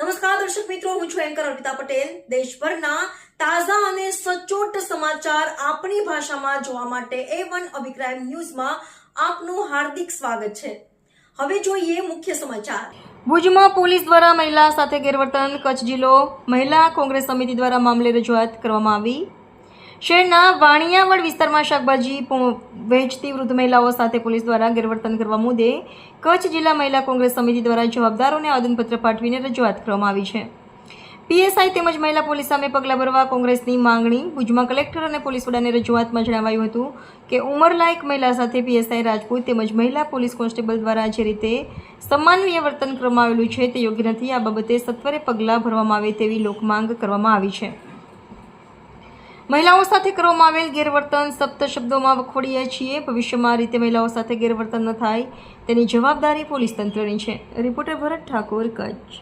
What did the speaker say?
નમસ્કાર, દર્શક મિત્રો, હું છું એન્કર અર્પિતા પટેલ. દેશભરના તાજા અને સચોટ સમાચાર આપણી ભાષામાં જોવા માટે એ વન અભિક્રાઇમ ન્યૂઝમાં આપનું હાર્દિક સ્વાગત છે. હવે જોઈએ મુખ્ય સમાચાર. ભુજમાં પોલીસ દ્વારા મહિલા સાથે ગેરવર્તન, કચ્છ જિલ્લો મહિલા કોંગ્રેસ સમિતિ દ્વારા મામલે રજૂઆત કરવામાં આવી. શહેરના વાણિયાવડ વિસ્તારમાં શાકભાજી વેચતી વૃદ્ધ મહિલાઓ સાથે પોલીસ દ્વારા ગેરવર્તન કરવા મુદ્દે કચ્છ જિલ્લા મહિલા કોંગ્રેસ સમિતિ દ્વારા જવાબદારોને આવેદનપત્ર પાઠવીને રજૂઆત કરવામાં આવી છે. પીએસઆઈ તેમજ મહિલા પોલીસ સામે પગલાં ભરવા કોંગ્રેસની માંગણી ભુજમાં કલેક્ટર અને પોલીસ વડાને રજૂઆતમાં જણાવાયું હતું કે ઉંમરલાયક મહિલા સાથે પીએસઆઈ રાજપૂત તેમજ મહિલા પોલીસ કોન્સ્ટેબલ દ્વારા જે રીતે સન્માનીય વર્તન કરવામાં આવેલું છે તે યોગ્ય નથી, આ બાબતે સત્વરે પગલાં ભરવામાં આવે તેવી લોકમાંગ કરવામાં આવી છે. મહિલાઓ સાથે કરવામાં આવેલ ગેરવર્તન સપ્ત શબ્દોમાં વખોડીએ છીએ. ભવિષ્યમાં રીતે મહિલાઓ સાથે ગેરવર્તન ન થાય તેની જવાબદારી પોલીસ તંત્રની છે. રિપોર્ટર ભરત ઠાકોર, કચ્છ.